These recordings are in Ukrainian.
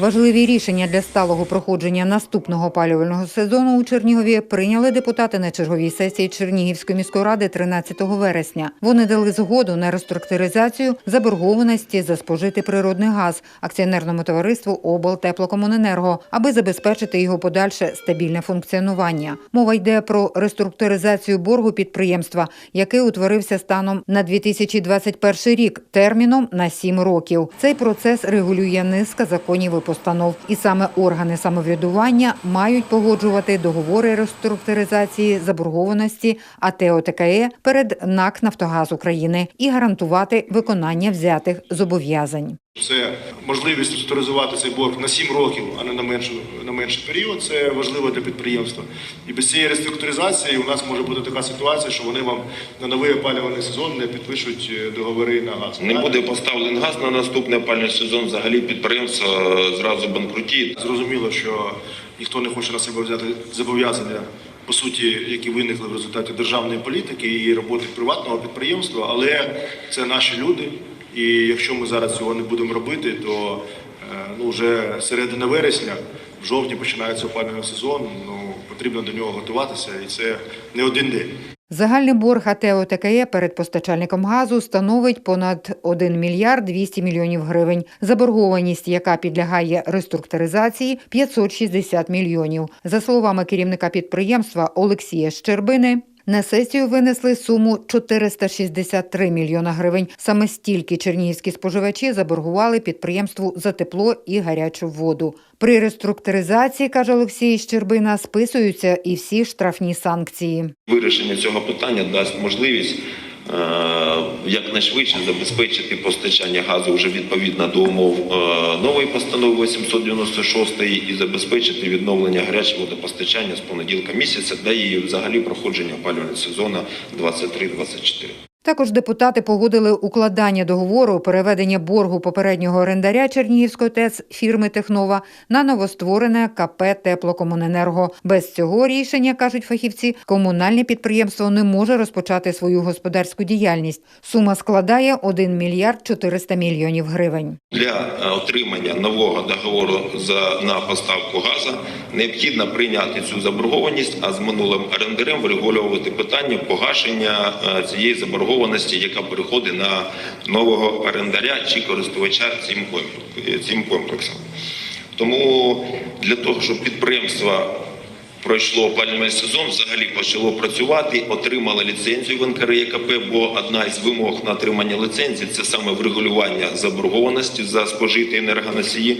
Важливі рішення для сталого проходження наступного опалювального сезону у Чернігові прийняли депутати на черговій сесії Чернігівської міської ради 13 вересня. Вони дали згоду на реструктуризацію заборгованості за спожитий природний газ акціонерному товариству облтеплокомуненерго, аби забезпечити його подальше стабільне функціонування. Мова йде про реструктуризацію боргу підприємства, який утворився станом на 2021 рік терміном на 7 років. Цей процес регулює низка законів постанов, і саме органи самоврядування мають погоджувати договори реструктуризації заборгованості АТ ОТКЕ перед НАК Нафтогаз України і гарантувати виконання взятих зобов'язань. Це можливість реструктуризувати цей борг на 7 років, а не на менший, на менший період. Це важливо для підприємства. І без цієї реструктуризації у нас може бути така ситуація, що вони вам на новий опалювальний сезон не підпишуть е, договори на газ. Не буде поставлений газ на наступний опальний сезон. Взагалі підприємство е, зразу банкрутіє. Зрозуміло, що ніхто не хоче на себе взяти зобов'язання, по суті, які виникли в результаті державної політики і роботи приватного підприємства, але це наші люди. І якщо ми зараз цього не будемо робити, то е, ну, вже середина вересня, в жовтні починається опалювальний сезон. Ну потрібно до нього готуватися, і це не один день. Загальний борг АТ ОТКЕ перед постачальником газу становить понад 1 мільярд 200 мільйонів гривень. Заборгованість, яка підлягає реструктуризації, 560 мільйонів. За словами керівника підприємства Олексія Щербини, на сесію винесли суму 463 мільйона гривень. Саме стільки чернігівські споживачі заборгували підприємству за тепло і гарячу воду. При реструктуризації, каже Олексій Щербина, списуються і всі штрафні санкції. Вирішення цього питання дасть можливість якнайшвидше забезпечити постачання газу вже відповідно до умов е, нової постанови 896 і забезпечити відновлення гарячого водопостачання з понеділка місяця, де і взагалі проходження опалювального сезону 23-24. Також депутати погодили укладання договору переведення боргу попереднього орендаря Чернігівської ТЕЦ фірми Технова на новостворене КП Теплокомуненерго. Без цього рішення, кажуть фахівці, комунальне підприємство не може розпочати свою господарську діяльність. Сума складає 1 мільярд 400 мільйонів гривень. Для е, отримання нового договору за на поставку газу необхідно прийняти цю заборгованість, а з минулим орендарем врегулювати питання погашення е, цієї заборгованості, яка переходить на нового орендаря чи користувача цим комплексом. Тому для того, щоб підприємство пройшло опалювальний сезон, взагалі почало працювати, отримало ліцензію в НКРЕКП, бо одна із вимог на отримання ліцензії це саме врегулювання заборгованості за спожиті енергоносії.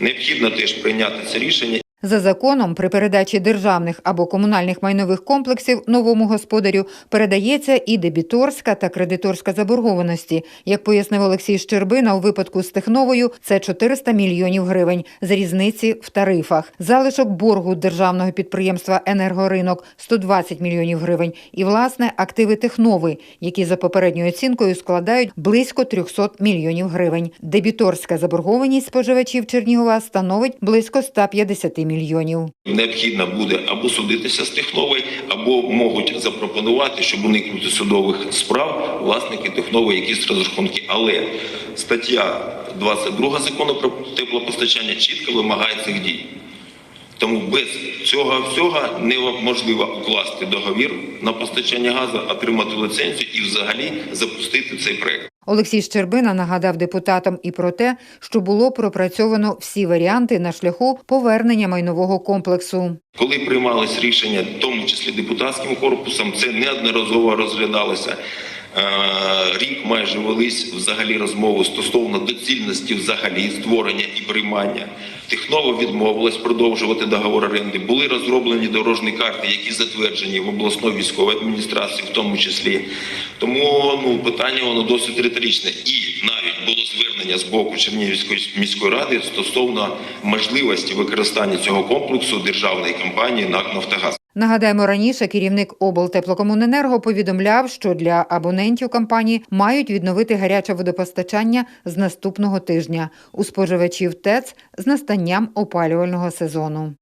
Необхідно теж прийняти це рішення За законом, при передачі державних або комунальних майнових комплексів новому господарю передається і дебіторська та кредиторська заборгованості. Як пояснив Олексій Щербина, у випадку з Техновою це 400 мільйонів гривень з різниці в тарифах. Залишок боргу державного підприємства «Енергоринок» – 120 мільйонів гривень. І, власне, активи Технови, які за попередньою оцінкою складають близько 300 мільйонів гривень. Дебіторська заборгованість споживачів Чернігова становить близько 150 мільйонів. Необхідно буде або судитися з Техновою, або можуть запропонувати, щоб уникнути судових справ власники Технової якісь розрахунки. Але стаття 22 закону про теплопостачання чітко вимагає цих дій. Тому без цього всього неможливо укласти договір на постачання газу, отримати ліцензію і взагалі запустити цей проект. Олексій Щербина нагадав депутатам і про те, що було пропрацьовано всі варіанти на шляху повернення майнового комплексу. Коли приймалось рішення, в тому числі депутатським корпусом, це неодноразово розглядалося. Е, Рік майже велись взагалі розмови стосовно доцільності взагалі створення і приймання. Техново відмовилась продовжувати договор оренди. Були розроблені дорожні карти, які затверджені в обласної військовій адміністрації, в тому числі. Тому ну питання воно досить риторичне. І навіть було звернення з боку Чернігівської міської ради стосовно можливості використання цього комплексу державної компанії НАК «Нафтогаз». Нагадаємо, раніше керівник облтеплокомуненерго повідомляв, що для абонентів компанії мають відновити гаряче водопостачання з наступного тижня у споживачів ТЕЦ з настанням опалювального сезону.